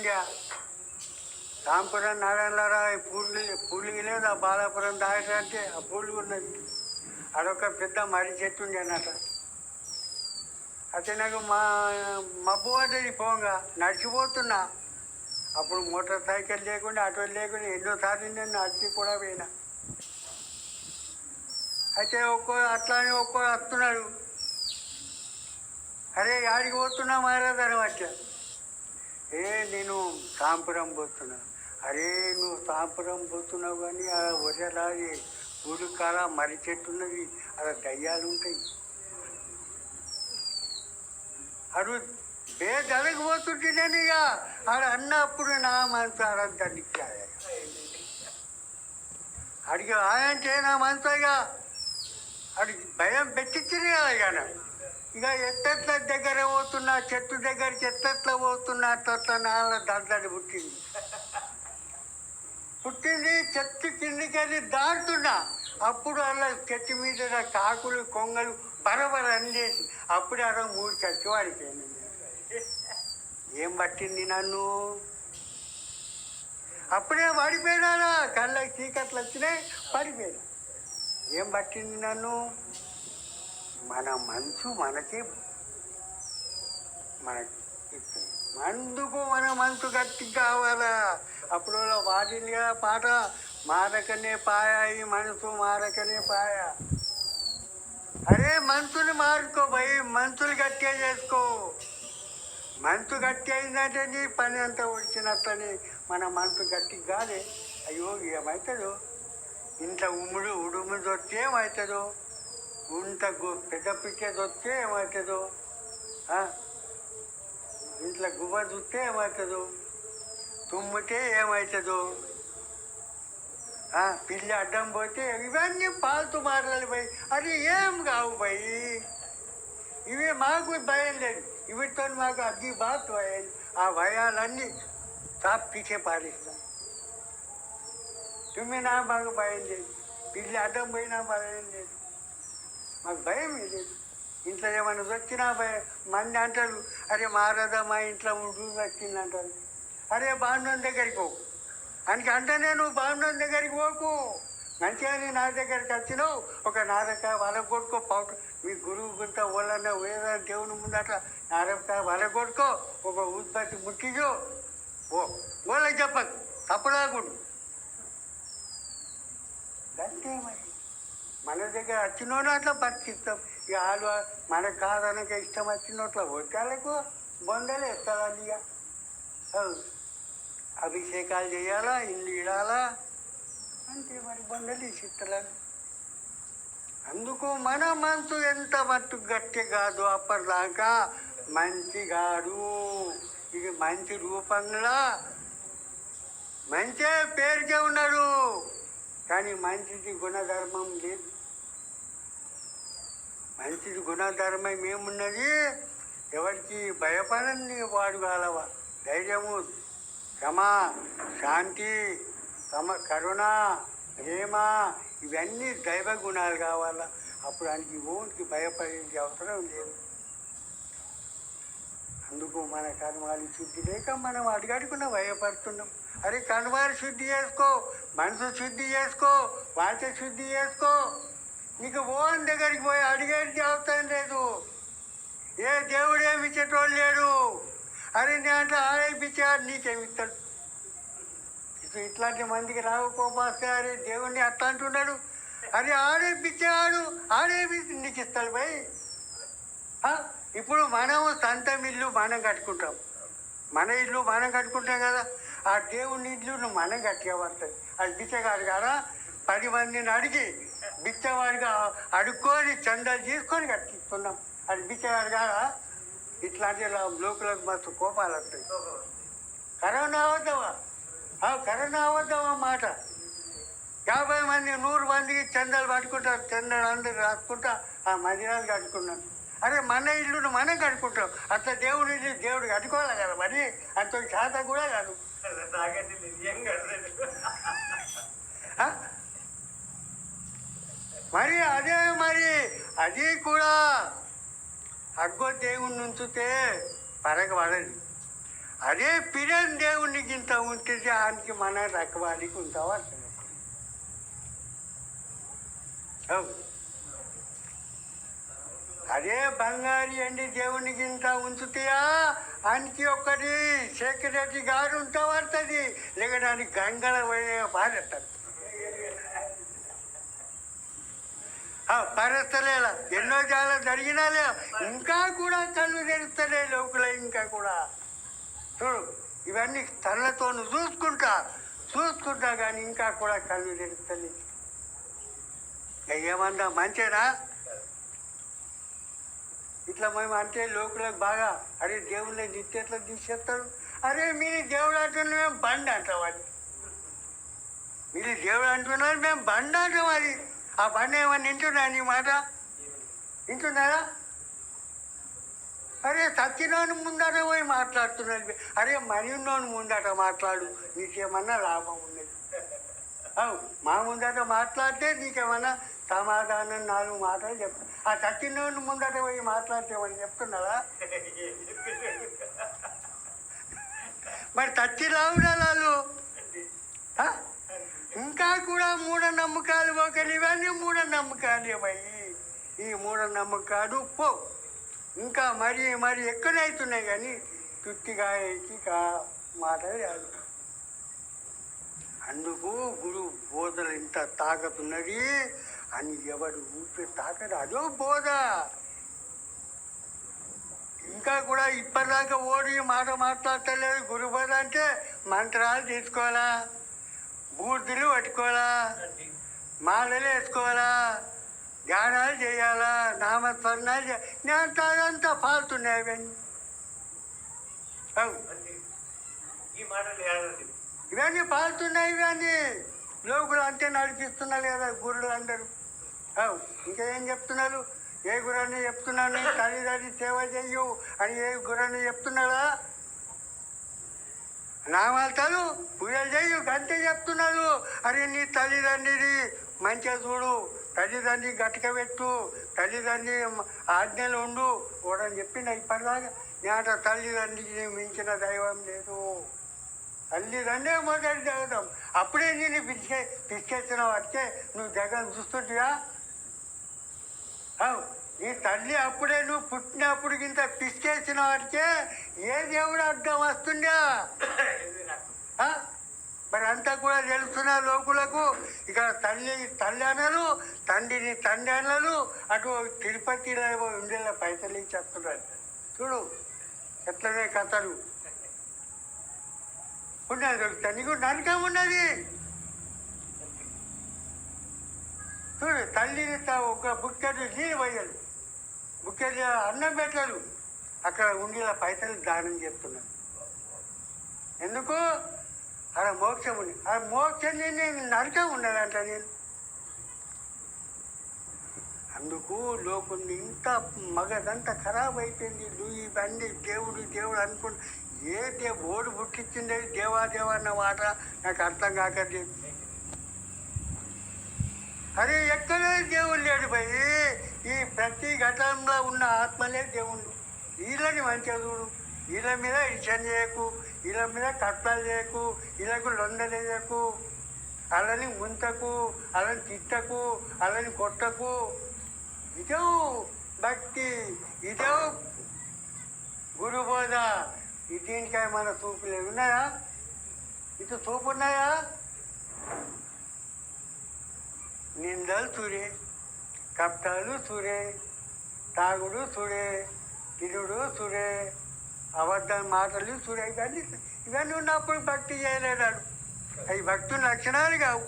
పెట్టిండా రాంపురం నారాయణరావు ఈ పూలు పూలు లేదు ఆ బాలాపురం దాటంటే ఆ పూలు ఉన్నది. అదొక పెద్ద మర్రి చెట్టు ఉండే అన్నట అయితే నాకు మా మబ్బు పడ్డది పోగా. నడిచిపోతున్నా. అప్పుడు మోటార్ సైకిల్ లేకుండా ఆటో లేకుండా ఎన్నోసార్లు నేను నడిచి కూడా పోయినా. అయితే ఒక్కో అట్లానే ఒక్కో వస్తున్నాడు. అరే ఆడికి పోతున్నా మారాదని వచ్చా ఏ నేను సాంపురం పోతున్నా. అరే నువ్వు సాంపురం పోతున్నావు కానీ ఆ ఒర్రెలాది ఊరు కాల మర్రి చెట్టు ఉన్నది అలా దయ్యాలు ఉంటాయి. అడు బే జరగబోతుంటే నేను ఇక ఆడ అన్నప్పుడు నా మనసు ఆడంతాడు అడిగి ఆయంటే నా మనసు ఇక అడిగి భయం పెట్టించింది కదా ఇక నాకు. ఇక ఎత్తట్ల దగ్గర పోతున్నా చెట్టు దగ్గర ఎత్తట్ల పోతున్నా అట్లా నాన్న దద్దడి పుట్టింది. పుట్టింది చెట్టు కిందికి వెళ్ళి దాటుతున్నా. అప్పుడు అలా చెట్టు మీద కాకులు కొంగలు బరబర అందేసి అప్పుడే అలా మూడు చచ్చి వాడిపోయింది ఏం పట్టింది నన్ను? అప్పుడే పడిపోయినా కళ్ళకి చీకట్లు వచ్చినాయి పడిపోయినా. ఏం పట్టింది నన్ను? మన మనసు మనకే మనకి ఇస్తుంది. అందుకు మన మనసు గట్టి కావాలా? అప్పుడు వాటిగా పాట మారకనే పాయ ఈ మనసు మారకనే పాయ. అరే మనసుని మారుకో భయ్ మనసులు గట్టిగా చేసుకో. మనసు గట్టి అయిందంటే నీ పని అంతా వచ్చినట్లని మన మనసు గట్టి కాదే. అయ్యో ఏమవుతుందో ఇంత ఉమ్ముడు ఉడుముడు దొరికితే ఏమవుతుందో ఇంత గు- పెద్ద పిచ్చే దొరికితే ఏమవుతుందో ఆ? ఇంట్లో గువ్వ చూస్తే ఏమవుతుందో తుమ్మితే ఏమవుతుందో ఆ, పిల్లి అడ్డం పోతే ఇవన్నీ పాల్తు మాటలు పోయి అది ఏం కావు పోయి? ఇవి మాకు భయం లేదు. ఇవితో మాకు అగ్గి బాత్ భయం ఆ భయాలన్నీ తాప్ పీకే పాలిస్తాం తుమ్మినా మాకు భయం లేదు. పిల్లి అడ్డం పోయినా భయం లేదు. మాకు భయం లేదు. ఇంట్లో ఏమైనా వచ్చినా భయం. మంది అంటారు అరే మారదా మా ఇంట్లో ఉండు వచ్చింది అంటారు అరే బాండం దగ్గరికి పోకు అని అంటేనే నేను బాండం దగ్గరికి పోకు. మంచిగా నీ నా దగ్గరికి వచ్చినావు. ఒక నారకాయ వలగొట్టుకో పౌట మీ గురువు గుంట ఓళ్ళన్న వేరే దేవుని ముందట నారకాయ వలగొట్టుకో ఒక ఉత్పత్తి ముట్టిజో ఓ ఓళ్ళకి చెప్పదు తప్పులాగుండు. అంతే మరి. మన దగ్గర వచ్చినోడు అట్లా బతికిస్తాం. ఇక వాళ్ళు మనకు కాదనక ఇష్టం వచ్చినట్ల వచ్చాలకు బొందలు ఎత్తాలని ఇక. అభిషేకాలు చేయాలా ఇల్లు ఇడాలా? అంటే మరి బొందలు ఇస్తాలని అందుకు మన మనసు ఎంత మట్టు గట్టి కాదు అప్పటిదాకా. మంచి కాదు ఇది మంచి రూపంలో. మంచే పేరుకే ఉన్నాడు. కానీ మంచిది గుణధర్మం లేదు. మంచిది గుణాధారమై మేమున్నది ఎవరికి భయపడని వాడు కాలవా. ధైర్యము క్షమ శాంతి సమ కరుణ ప్రేమ ఇవన్నీ దైవ గుణాలు కావాలా? అప్పుడు ఆయనకి ఓన్కి భయపడే అవసరం లేదు. అందుకు మన కర్మాలు శుద్ధి లేక మనం అడుగడుకున్న భయపడుతున్నాం. అరే కర్మాలు శుద్ధి చేసుకో మనసు శుద్ధి చేసుకో వాచ శుద్ధి చేసుకో. నీకు ఓన్ దగ్గరికి పోయి అడిగేది అవసరం లేదు. ఏ దేవుడు ఏమి ఇచ్చేటోడు లేడు. అరే నీ అంటే ఆడేపించాడు నీకేమిస్తాడు ఇట్లాంటి మందికి రాకపోతే అరే దేవుణ్ణి అట్లా అంటున్నాడు. అరే ఆడేపించాడు ఆడేపించి నీకు ఇస్తాడు భయ్ ఆ, ఇప్పుడు మనం సొంతం ఇల్లు మనం కట్టుకుంటాం. మన ఇల్లు మనం కట్టుకుంటాం కదా. ఆ దేవుని ఇల్లు మనం కట్టేవాడుతుంది అది బిచ్చగాడు కాదా పది మందిని అడిగి బిచ్చవాడిగా అడుక్కొని చందాలు తీసుకొని కట్టిస్తున్నాం. అది బిచ్చగాడు కాదా? ఇట్లాంటి లోకులకు మస్తు కోపాలు వస్తాయి. కరోనా అవద్దవా ఆ కరోనా అవద్దవా మాట? యాభై మంది నూరు మందికి చందాలు పట్టుకుంటారు చందాలు అందరు రాసుకుంటా ఆ మందిరాలు కట్టుకున్నాను అరే మన ఇల్లును మనం కట్టుకుంటాం. అట్లా దేవుడి ఇల్లు దేవుడు కట్టుకోవాలి కదా మరి? అంత శాతం కూడా కాదు? మరి అదే మరి అది కూడా అగ్గో దేవుణ్ణి ఉంచితే పరగ పడదు. అదే పిరన్ దేవునికి ఇంత ఉంటే దానికి మన రకవాడికి ఉంటావా? అవు. అదే బంగారు ఎండి దేవునికి ఇంత ఉంచుతాయా ఆయనకి ఒక్కటి సెక్రటరీ గారు ఉంటా పడుతుంది లేకడానికి గంగల పోయే పారేస్తారు. పరస్తలేల ఎన్నో చాలా జరిగినా జరిగినాలే ఇంకా కూడా కళ్ళు తెరుస్తలే లోపల ఇంకా కూడా. చూడు ఇవన్నీ కళ్ళతో చూసుకుంటా చూసుకుంటా కానీ ఇంకా కూడా కళ్ళు తెరుస్తలే ఏమన్నా మంచేనా? ఇట్లా మేము అంటే లోకులకు బాగా అరే దేవుళ్ళని నిత్యట్లా తీసేస్తారు? అరే మీరు దేవుడు అంటున్నారు మేము బండి అంటాం అది. మీరు దేవుడు అంటున్నారు మేము బండి అంటాం అది. ఆ బండి ఏమన్నా వింటున్నా నీ మాట? వింటున్నారా అరే సత్యనోని ముందట పోయి మాట్లాడుతున్నారు అరే మరిన్నోని ముందట మాట్లాడు. నీకేమన్నా లాభం ఉన్నది? మా ముందట మాట్లాడితే నీకేమన్నా సమాధానం నాలుగు మాటలు చెప్తా. ఆ సత్యనోని ముందట పోయి మాట్లాడితే చెప్తున్నారా మరి తచ్చి రావుడాలు ఇంకా కూడా మూఢనమ్మకాలు ఒకరు ఇవన్నీ మూఢనమ్మకాలే ఈ మూఢనమ్మకాలు పో. ఇంకా మరి మరి ఎక్కువైతున్నాయి కానీ తుట్టిగా కా మాట కాదు అందుకు గురు బోధలు ఇంత తాకతున్నది అని ఎవడు ఊపే తాకదు. అదో బోధ. ఇంకా కూడా ఇప్పటిదాకా ఓడి మాట మాట్లాడతలేదు. గురు బోధ అంటే మంత్రాలు తీసుకోవాలా? బూర్దులు పట్టుకోవాలా? మాలలు వేసుకోవాలా? ధ్యానాలు చేయాలా? నామస్మరణాలు చేయాలి నేను అదంతా అవన్నీ. మాటలు ఏడాది ఇవన్నీ పాలుతున్నాయి ఇవన్నీ. లోకులు అంతే నడిపిస్తున్నారు కదా గురులు అందరూ అవు ఇంకా ఏం చెప్తున్నారు? ఏ గురాన్ని చెప్తున్నాను? తల్లిదండ్రి సేవ చెయ్యు అని ఏ గురాన్ని చెప్తున్నారా నామాలతాలు పూజలు చెయ్యు. చెప్తున్నారు అరే నీ తల్లిదండ్రిని మంచిగా చూడు తల్లిదండ్రి గట్టిక పెట్టు తల్లిదండ్రి ఆజ్ఞలు ఉండు కూడా చెప్పిండ ఇప్పటిదాకా నేట తల్లిదండ్రికి మించిన దైవం లేదు. తల్లిదండ్రే మొదటి జగదం అప్పుడే నేను పిలిచే పిచ్చేసిన వాటికే నువ్వు జగన్ చూస్తుంటివా? నీ తల్లి అప్పుడే నువ్వు పుట్టినప్పుడు ఇంత పిసికేసిన వాటికే ఏ దేవుడు అర్థం వస్తుందా ఆ? మరి అంతా కూడా తెలుస్తున్న లోకులకు. ఇక్కడ తల్లి తల్లి అనలు తండ్రిని తండ్రి అనలు అటు తిరుపతిలో ఉండేలా పైసలు ఇచ్చి చెప్తున్నారు. చూడు ఎట్లనే కథలు. ఉన్నది దొరుకుతా నీకు నరకం ఉన్నది. చూడు తల్లిని ఒక బుక్కెడు నీళ్ళు పోయాడు బుక్కెడు అన్నం పెట్టాడు అక్కడ ఉండేలా పైసలు దానం చేస్తున్నాడు ఎందుకు? అక్కడ మోక్షం ఉంది. ఆ మోక్షం నేను నరకం ఉన్నదంట నేను. అందుకు లోకుని ఇంత మగదంతా ఖరాబ్ అయిపోయింది. ఇవన్నీ బండి దేవుడు దేవుడు అనుకుంటు ఏ దే ఓడు పుట్టించింది దేవా దేవా అన్న మాట నాకు అర్థం కాకది అరే ఎక్కడే దేవుడు లేడు పోయి ఈ ప్రతి ఘటనలో ఉన్న ఆత్మలే దేవుడు వీళ్ళని మంచిగా చూడు. వీళ్ళ మీద ఇచ్చని చేయకు. వీళ్ళ మీద కట్టాలు చేయకు వీళ్ళకు లొందలేయకు అలాని ముంతకు అలాని తిట్టకు అలాని కొట్టకు. ఇదో భక్తి ఇదో గురుబోధ. ఈ దీనికాయ మన చూపులు ఉన్నాయా? ఇటు చూపు ఉన్నాయా? నిందలు చూడే కప్టాలు చూడే తాగుడు చూడే తిరుడు చూడే అబద్ధం మాటలు చూడే ఇవన్నీ ఇవన్నీ ఉన్నప్పుడు భక్తి చేయలేడాడు అవి భక్తుల లక్షణాలు కావు.